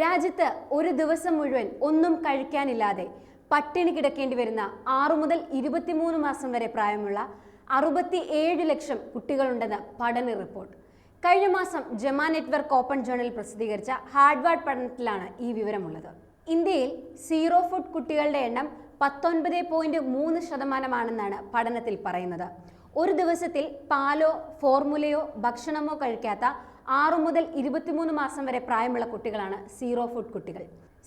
രാജ്യത്ത് ഒരു ദിവസം മുഴുവൻ ഒന്നും കഴിക്കാനില്ലാതെ പട്ടിണി കിടക്കേണ്ടി വരുന്ന ആറു മുതൽ ഇരുപത്തിമൂന്ന് മാസം വരെ പ്രായമുള്ള അറുപത്തി ഏഴ് ലക്ഷം കുട്ടികളുണ്ടെന്ന് പഠന റിപ്പോർട്ട്. കഴിഞ്ഞ മാസം ജമാ നെറ്റ്വർക്ക് ഓപ്പൺ ജേണൽ പ്രസിദ്ധീകരിച്ച ഹാർഡ്വാർഡ് പഠനത്തിലാണ് ഈ വിവരമുള്ളത്. ഇന്ത്യയിൽ സീറോ ഫുഡ് കുട്ടികളുടെ എണ്ണം പത്തൊൻപത് പോയിന്റ് മൂന്ന് ശതമാനമാണെന്നാണ് പഠനത്തിൽ പറയുന്നത്. ഒരു ദിവസത്തിൽ പാലോ ഫോർമുലയോ ഭക്ഷണമോ കഴിക്കാത്ത ആറു മുതൽ ഇരുപത്തിമൂന്ന് മാസം വരെ പ്രായമുള്ള കുട്ടികളാണ് സീറോ ഫുഡ് കുട്ടികൾ.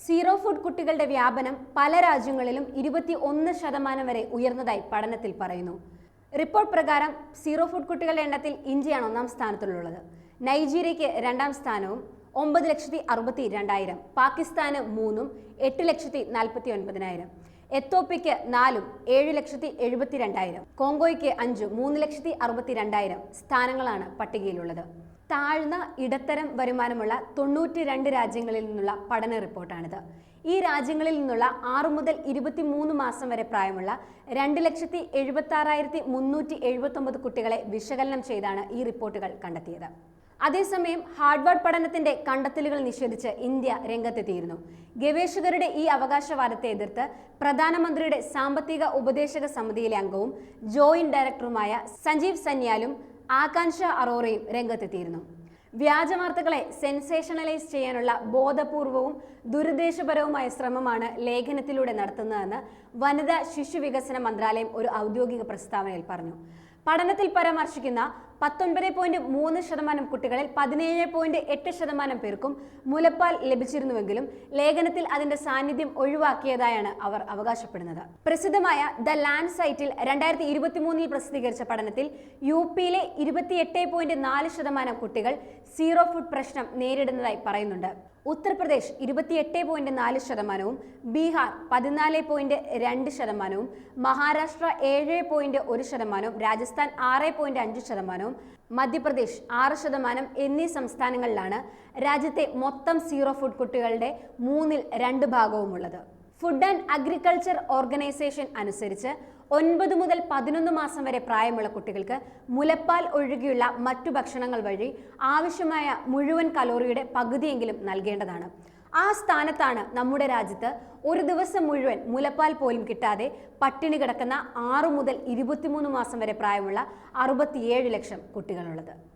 സീറോ ഫുഡ് കുട്ടികളുടെ വ്യാപനം പല രാജ്യങ്ങളിലും ഇരുപത്തി ഒന്ന് ശതമാനം വരെ ഉയർന്നതായി പഠനത്തിൽ പറയുന്നു. റിപ്പോർട്ട് പ്രകാരം സീറോ ഫുഡ് കുട്ടികളുടെ എണ്ണത്തിൽ ഇന്ത്യയാണ് ഒന്നാം സ്ഥാനത്തുള്ളത് നൈജീരിയയ്ക്ക് രണ്ടാം സ്ഥാനവും ഒമ്പത് ലക്ഷത്തി അറുപത്തി രണ്ടായിരം പാകിസ്ഥാന് മൂന്നും എട്ട് ലക്ഷത്തി നാൽപ്പത്തി ഒൻപതിനായിരം എത്തോപ്യയ്ക്ക് നാലും ഏഴ് ലക്ഷത്തി എഴുപത്തി രണ്ടായിരം കോങ്കോയ്ക്ക് അഞ്ചും മൂന്ന് ലക്ഷത്തി അറുപത്തി രണ്ടായിരം സ്ഥാനങ്ങളാണ് പട്ടികയിലുള്ളത്. താഴ്ന്ന ഇടത്തരം വരുമാനമുള്ള തൊണ്ണൂറ്റി രണ്ട് രാജ്യങ്ങളിൽ നിന്നുള്ള പഠന റിപ്പോർട്ടാണിത്. ഈ രാജ്യങ്ങളിൽ നിന്നുള്ള ആറ് മുതൽ ഇരുപത്തി മൂന്ന് മാസം വരെ പ്രായമുള്ള രണ്ട് ലക്ഷത്തി എഴുപത്തി ആറായിരത്തി മുന്നൂറ്റി എഴുപത്തി ഒമ്പത് കുട്ടികളെ വിശകലനം ചെയ്താണ് ഈ റിപ്പോർട്ടുകൾ കണ്ടെത്തിയത്. അതേസമയം ഹാർഡ്വേർഡ് പഠനത്തിന്റെ കണ്ടെത്തലുകൾ നിഷേധിച്ച് ഇന്ത്യ രംഗത്തെത്തിയിരുന്നു. ഗവേഷകരുടെ ഈ അവകാശവാദത്തെ എതിർത്ത് പ്രധാനമന്ത്രിയുടെ സാമ്പത്തിക ഉപദേശക സമിതിയിലെ അംഗവും ജോയിന്റ് ഡയറക്ടറുമായ സഞ്ജീവ് സന്യാലും ആകാംക്ഷ അറോറയും രംഗത്തെത്തിയിരുന്നു. വ്യാജവാർത്തകളെ സെൻസേഷണലൈസ് ചെയ്യാനുള്ള ബോധപൂർവവും ദുരുദ്ദേശപരവുമായ ശ്രമമാണ് ലേഖനത്തിലൂടെ നടത്തുന്നതെന്ന് വനിതാ ശിശു വികസന മന്ത്രാലയം ഒരു ഔദ്യോഗിക പ്രസ്താവനയിൽ പറഞ്ഞു. പഠനത്തിൽ പരാമർശിക്കുന്ന പത്തൊൻപത് പോയിന്റ് മൂന്ന് ശതമാനം കുട്ടികളിൽ പതിനേഴ് പോയിന്റ് എട്ട് ശതമാനം പേർക്കും മുലപ്പാൽ ലഭിച്ചിരുന്നുവെങ്കിലും ലേഖനത്തിൽ അതിന്റെ സാന്നിധ്യം ഒഴിവാക്കിയതായാണ് അവർ അവകാശപ്പെടുന്നത്. പ്രസിദ്ധമായ ദ ലാൻഡ് സൈറ്റിൽ രണ്ടായിരത്തി ഇരുപത്തിമൂന്നിൽ പ്രസിദ്ധീകരിച്ച പഠനത്തിൽ യു പിയിലെ ഇരുപത്തിയെട്ട് പോയിന്റ് നാല് ശതമാനം കുട്ടികൾ സീറോ ഫുഡ് പ്രശ്നം നേരിടുന്നതായി പറയുന്നുണ്ട്. ഉത്തർപ്രദേശ് ഇരുപത്തിയെട്ട് പോയിന്റ് നാല് ശതമാനവും ബീഹാർ പതിനാല് പോയിന്റ് രണ്ട് ശതമാനവും മഹാരാഷ്ട്ര ഏഴ് പോയിന്റ് ഒരു ശതമാനവും രാജസ്ഥാൻ ആറ് പോയിന്റ് അഞ്ച് ശതമാനവും മധ്യപ്രദേശ് ആറ് ശതമാനം എന്നീ സംസ്ഥാനങ്ങളിലാണ് രാജ്യത്തെ മൊത്തം സീറോ ഫുഡ് കുട്ടികളുടെ മൂന്നിൽ രണ്ട് ഭാഗവുമുള്ളത്. ഫുഡ് ആൻഡ് അഗ്രികൾച്ചർ ഓർഗനൈസേഷൻ അനുസരിച്ച് ഒൻപത് മുതൽ പതിനൊന്ന് മാസം വരെ പ്രായമുള്ള കുട്ടികൾക്ക് മുലപ്പാൽ ഒഴികെയുള്ള മറ്റു ഭക്ഷണങ്ങൾ വഴി ആവശ്യമായ മുഴുവൻ കലോറിയുടെ പകുതിയെങ്കിലും നൽകേണ്ടതാണ്. ആ സ്ഥാനത്താണ് നമ്മുടെ രാജ്യത്ത് ഒരു ദിവസം മുഴുവൻ മുലപ്പാൽ പോലും കിട്ടാതെ പട്ടിണി കിടക്കുന്ന ആറു മുതൽ ഇരുപത്തിമൂന്ന് മാസം വരെ പ്രായമുള്ള അറുപത്തിയേഴ് ലക്ഷം കുട്ടികളുള്ളത്.